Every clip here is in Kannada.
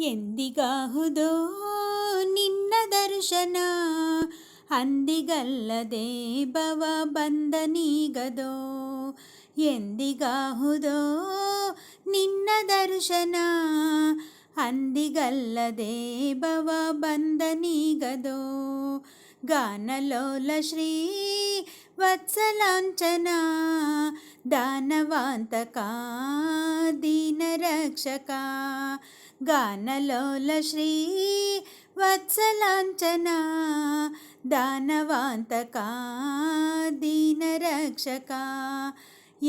ಎಂದಿಗಾಹುದೋ ನಿನ್ನ ದರ್ಶನ? ಅಂದಿಗಲ್ಲದೆ ಭವ ಬಂದನೀಗದೋ ಎಂದಿಗಾಹುದೋ ನಿನ್ನ ದರ್ಶನ? ಅಂದಿಗಲ್ಲದೆ ಭವ ಬಂದನೀಗದೋ ಗಾನಲೋಲ ಶ್ರೀ ವತ್ಸಲಾಂಚನ ದಾನವಾಂತಕ ದೀನರಕ್ಷಕ ಗಾನಲೋಲ ಶ್ರೀ ವತ್ಸಲಾಂಚನ ದಾನವಾಂತಕ ದೀನರಕ್ಷಕ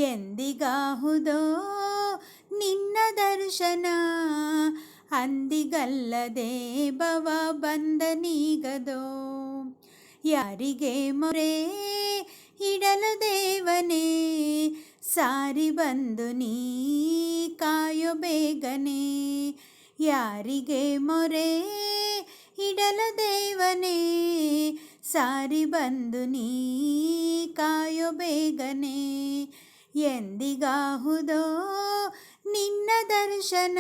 ಎಂದಿಗಾಹುದೋ ನಿನ್ನ ದರ್ಶನ ಅಂದಿಗಲ್ಲದೆ ಭವ ಬಂದನೀಗದೋ ಯಾರಿಗೆ ಮೊರೆ ಇಡಲು ದೇವನೇ, ಸಾರಿ ಬಂದು ನೀ ಕಾಯೋ ಬೇಗನೆ. ಯಾರಿಗೆ ಮೊರೆ ಇಡಲು ದೇವನೇ, ಸಾರಿ ಬಂದು ನೀ ಕಾಯೋ ಬೇಗನೆ. ಎಂದಿಗಾಹುದೋ ನಿನ್ನ ದರ್ಶನ,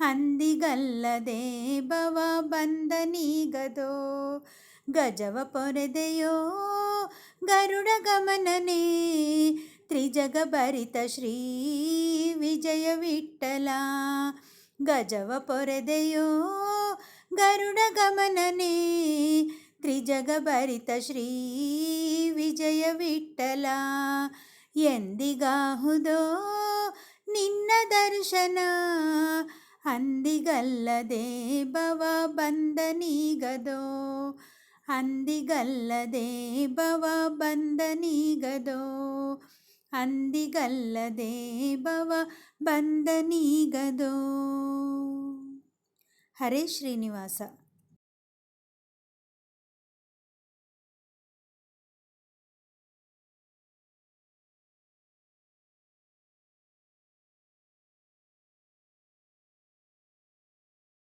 ಅಂದಿಗಲ್ಲದೆ ಭವ ಬಂದನೀಗದೋ ಗಜವ ಪೊರೆದೆಯೋ ಗರುಡ ಗಮನನೇ ತ್ರಿಜಗ ಭರಿತ ಶ್ರೀ ವಿಜಯ ವಿಠಲ. ಗಜವ ಪೊರೆದೆಯೋ ಗರುಡ ಗಮನನೇ ತ್ರಿಜಗ ಭರಿತ ಶ್ರೀ ವಿಜಯ ವಿಠಲ. ಎಂದಿಗಾಹುದೋ ನಿನ್ನ ದರ್ಶನ, ಅಂದಿಗಲ್ಲದೆ ಭವ ಬಂದನೀಗದೋ. ಅಂದಿಗಲ್ಲದೆ ಬವ ಬಂದನೀಗದೋ? ಅಂದಿಗಲ್ಲದೆ ಬವ ಬಂದನೀಗದೋ? ಹರೇ ಶ್ರೀನಿವಾಸ.